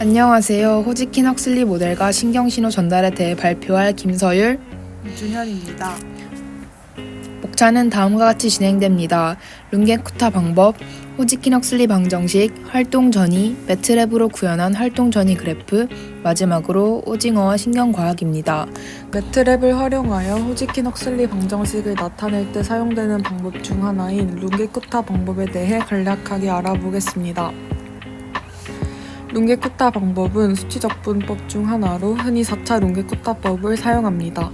안녕하세요. 호지킨 헉슬리 모델과 신경신호 전달에 대해 발표할 김서율. 이준현입니다. 목차는 다음과 같이 진행됩니다. 룬게쿠타 방법, 호지킨 헉슬리 방정식, 활동 전이, 매트랩으로 구현한 활동 전이 그래프, 마지막으로 오징어와 신경과학입니다. 매트랩을 활용하여 호지킨 헉슬리 방정식을 나타낼 때 사용되는 방법 중 하나인 룽게쿠타 방법에 대해 간략하게 알아보겠습니다. 룽게쿠타 방법은 수치적분법 중 하나로 흔히 4차 룽게쿠타법을 사용합니다.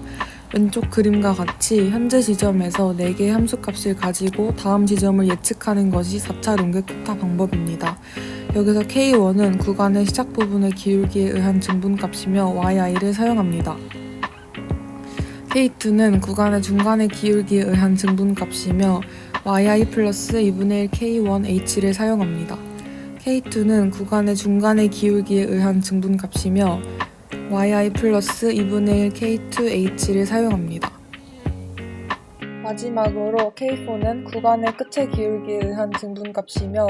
왼쪽 그림과 같이 현재 지점에서 4개의 함수값을 가지고 다음 지점을 예측하는 것이 4차 룽게쿠타 방법입니다. 여기서 K1은 구간의 시작 부분의 기울기에 의한 증분값이며 yi를 사용합니다. K2는 구간의 중간의 기울기에 의한 증분값이며 yi 플러스 2분의 1 K1h를 사용합니다. K2는 구간의 중간의 기울기에 의한 증분값이며 yi 플러스 2분의 1 K2h를 사용합니다. 마지막으로 K4는 구간의 끝의 기울기에 의한 증분값이며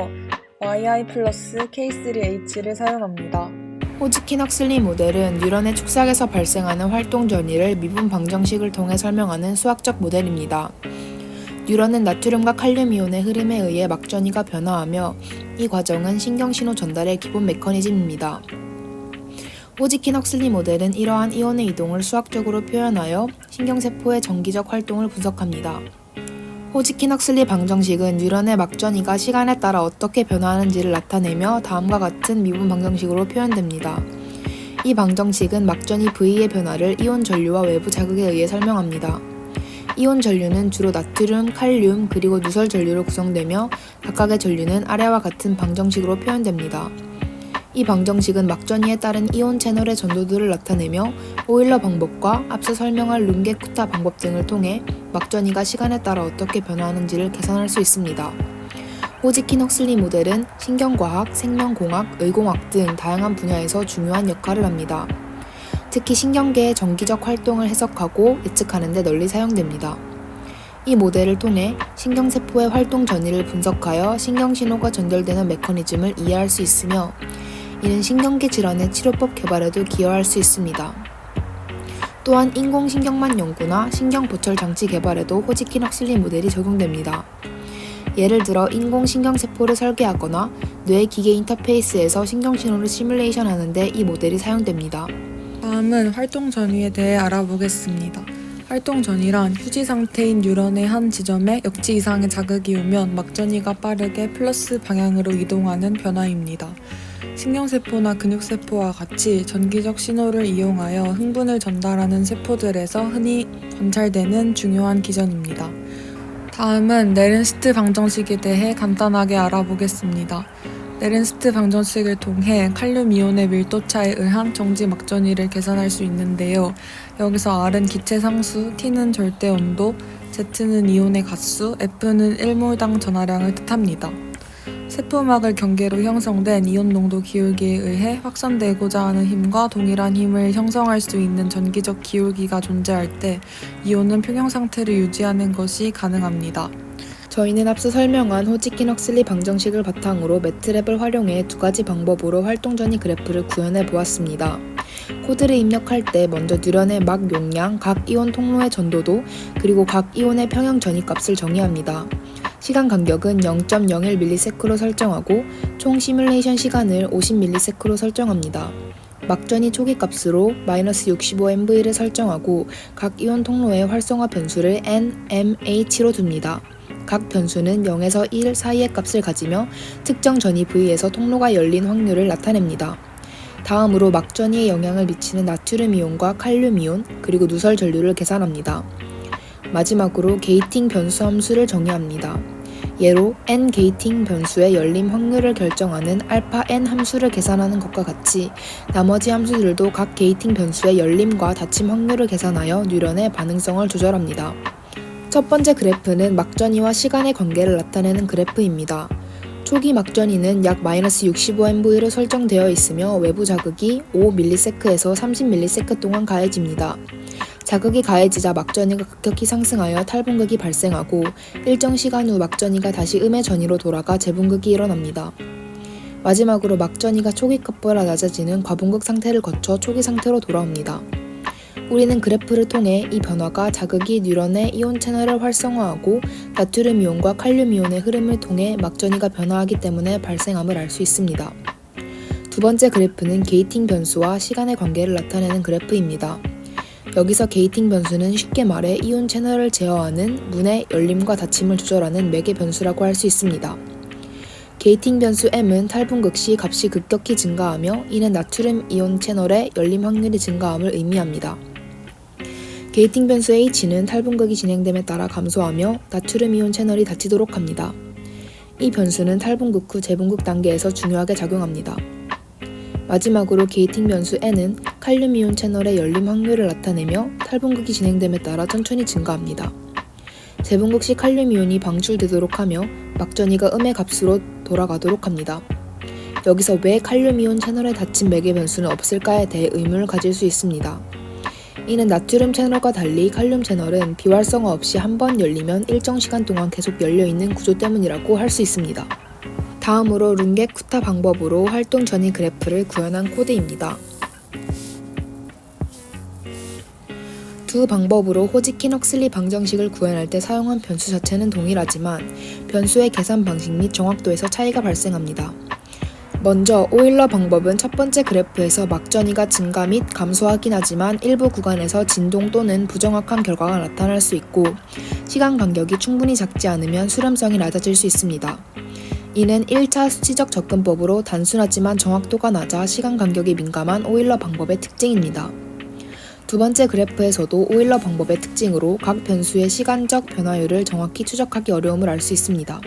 yi 플러스 K3h를 사용합니다. 호지킨 헉슬리 모델은 뉴런의 축삭에서 발생하는 활동 전이를 미분 방정식을 통해 설명하는 수학적 모델입니다. 뉴런은 나트륨과 칼륨 이온의 흐름에 의해 막전이가 변화하며 이 과정은 신경신호 전달의 기본 메커니즘입니다. 호지킨 헉슬리 모델은 이러한 이온의 이동을 수학적으로 표현하여 신경세포의 정기적 활동을 분석합니다. 호지킨 헉슬리 방정식은 뉴런의 막전이가 시간에 따라 어떻게 변화하는지를 나타내며 다음과 같은 미분 방정식으로 표현됩니다. 이 방정식은 막전이 V의 변화를 이온 전류와 외부 자극에 의해 설명합니다. 이온 전류는 주로 나트륨, 칼륨, 그리고 누설 전류로 구성되며 각각의 전류는 아래와 같은 방정식으로 표현됩니다. 이 방정식은 막전이에 따른 이온 채널의 전도들을 나타내며 오일러 방법과 앞서 설명할 룬게쿠타 방법 등을 통해 막전이가 시간에 따라 어떻게 변화하는지를 계산할 수 있습니다. 호지킨 헉슬리 모델은 신경과학, 생명공학, 의공학 등 다양한 분야에서 중요한 역할을 합니다. 특히 신경계의 정기적 활동을 해석하고 예측하는 데 널리 사용됩니다. 이 모델을 통해 신경세포의 활동 전이를 분석하여 신경신호가 전달되는 메커니즘을 이해할 수 있으며 이는 신경계 질환의 치료법 개발에도 기여할 수 있습니다. 또한 인공신경만 연구나 신경보철 장치 개발에도 호지킨 헉슬리 모델이 적용됩니다. 예를 들어 인공신경세포를 설계하거나 뇌 기계 인터페이스에서 신경신호를 시뮬레이션 하는데 이 모델이 사용됩니다. 다음은 활동 전위에 대해 알아보겠습니다. 활동 전이란 휴지 상태인 뉴런의 한 지점에 역지 이상의 자극이 오면 막전이가 빠르게 플러스 방향으로 이동하는 변화입니다. 신경세포나 근육세포와 같이 전기적 신호를 이용하여 흥분을 전달하는 세포들에서 흔히 관찰되는 중요한 기전입니다. 다음은 네른스트 방정식에 대해 간단하게 알아보겠습니다. 네른스트 방정식을 통해 칼륨 이온의 밀도 차에 의한 정지 막전위를 계산할 수 있는데요. 여기서 R은 기체 상수, T는 절대 온도, Z는 이온의 가수, F는 1몰당 전하량을 뜻합니다. 세포막을 경계로 형성된 이온 농도 기울기에 의해 확산되고자 하는 힘과 동일한 힘을 형성할 수 있는 전기적 기울기가 존재할 때 이온은 평형 상태를 유지하는 것이 가능합니다. 저희는 앞서 설명한 호지킨 헉슬리 방정식을 바탕으로 매트랩을 활용해 두 가지 방법으로 활동 전이 그래프를 구현해 보았습니다. 코드를 입력할 때 먼저 뉴런의 막 용량, 각 이온 통로의 전도도, 그리고 각 이온의 평형 전이 값을 정의합니다. 시간 간격은 0.01ms로 설정하고 총 시뮬레이션 시간을 50ms로 설정합니다. 막전이 초기 값으로 마이너스 65MV를 설정하고 각 이온 통로의 활성화 변수를 n, m, h로 둡니다. 각 변수는 0에서 1 사이의 값을 가지며 특정 전이 V에서 통로가 열린 확률을 나타냅니다. 다음으로 막전이에 영향을 미치는 나트륨 이온과 칼륨 이온, 그리고 누설 전류를 계산합니다. 마지막으로 게이팅 변수 함수를 정의합니다. 예로 n 게이팅 변수의 열림 확률을 결정하는 알파 n 함수를 계산하는 것과 같이 나머지 함수들도 각 게이팅 변수의 열림과 닫힘 확률을 계산하여 뉴런의 반응성을 조절합니다. 첫 번째 그래프는 막전이와 시간의 관계를 나타내는 그래프입니다. 초기 막전이는 약 마이너스 65MV로 설정되어 있으며 외부 자극이 5ms에서 30ms 동안 가해집니다. 자극이 가해지자 막전이가 급격히 상승하여 탈분극이 발생하고 일정 시간 후 막전이가 다시 음의 전이로 돌아가 재분극이 일어납니다. 마지막으로 막전이가 초기값보다 낮아지는 과분극 상태를 거쳐 초기 상태로 돌아옵니다. 우리는 그래프를 통해 이 변화가 자극이 뉴런의 이온 채널을 활성화하고 나트륨 이온과 칼륨 이온의 흐름을 통해 막전이가 변화하기 때문에 발생함을 알 수 있습니다. 두 번째 그래프는 게이팅 변수와 시간의 관계를 나타내는 그래프입니다. 여기서 게이팅 변수는 쉽게 말해 이온 채널을 제어하는 문의 열림과 닫힘을 조절하는 매개 변수라고 할 수 있습니다. 게이팅 변수 m은 탈분극 시 값이 급격히 증가하며 이는 나트륨 이온 채널의 열림 확률이 증가함을 의미합니다. 게이팅 변수 h는 탈분극이 진행됨에 따라 감소하며 나트륨 이온 채널이 닫히도록 합니다. 이 변수는 탈분극 후 재분극 단계에서 중요하게 작용합니다. 마지막으로 게이팅 변수 n은 칼륨 이온 채널의 열림 확률을 나타내며 탈분극이 진행됨에 따라 천천히 증가합니다. 재분극 시 칼륨 이온이 방출되도록 하며 막전이가 음의 값으로 돌아가도록 합니다. 여기서 왜 칼륨 이온 채널에 닫힌 매개 변수는 없을까에 대해 의문을 가질 수 있습니다. 이는 나트륨 채널과 달리 칼륨 채널은 비활성화 없이 한 번 열리면 일정 시간 동안 계속 열려 있는 구조 때문이라고 할 수 있습니다. 다음으로 룬겟 쿠타 방법으로 활동 전이 그래프를 구현한 코드입니다. 두 방법으로 호지킨 헉슬리 방정식을 구현할 때 사용한 변수 자체는 동일하지만 변수의 계산 방식 및 정확도에서 차이가 발생합니다. 먼저 오일러 방법은 첫 번째 그래프에서 막전이가 증가 및 감소하긴 하지만 일부 구간에서 진동 또는 부정확한 결과가 나타날 수 있고 시간 간격이 충분히 작지 않으면 수렴성이 낮아질 수 있습니다. 이는 1차 수치적 접근법으로 단순하지만 정확도가 낮아 시간 간격이 민감한 오일러 방법의 특징입니다. 두 번째 그래프에서도 오일러 방법의 특징으로 각 변수의 시간적 변화율을 정확히 추적하기 어려움을 알 수 있습니다.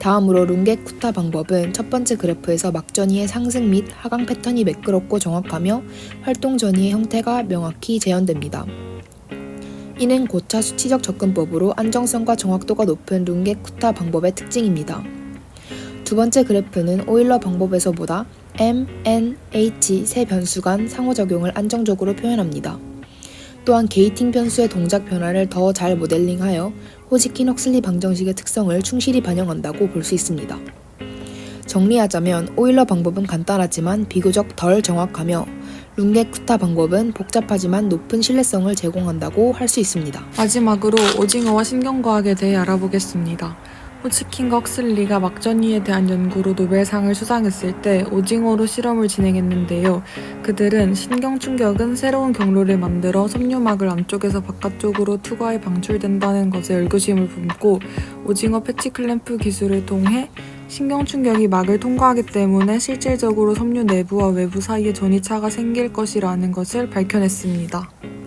다음으로 룬겟 쿠타 방법은 첫 번째 그래프에서 막전이의 상승 및 하강 패턴이 매끄럽고 정확하며 활동 전이의 형태가 명확히 재현됩니다. 이는 고차 수치적 접근법으로 안정성과 정확도가 높은 룬겟 쿠타 방법의 특징입니다. 두 번째 그래프는 오일러 방법에서보다 M, N, H 세 변수 간 상호작용을 안정적으로 표현합니다. 또한 게이팅 변수의 동작 변화를 더 잘 모델링하여 호지킨 헉슬리 방정식의 특성을 충실히 반영한다고 볼 수 있습니다. 정리하자면 오일러 방법은 간단하지만 비교적 덜 정확하며 룬겟 쿠타 방법은 복잡하지만 높은 신뢰성을 제공한다고 할 수 있습니다. 마지막으로 오징어와 신경과학에 대해 알아보겠습니다. 호치킨과 헉슬리가 막전이에 대한 연구로 노벨상을 수상했을 때 오징어로 실험을 진행했는데요. 그들은 신경 충격은 새로운 경로를 만들어 섬유막을 안쪽에서 바깥쪽으로 투과해 방출된다는 것에 의구심을 품고 오징어 패치 클램프 기술을 통해 신경 충격이 막을 통과하기 때문에 실질적으로 섬유 내부와 외부 사이에 전이차가 생길 것이라는 것을 밝혀냈습니다.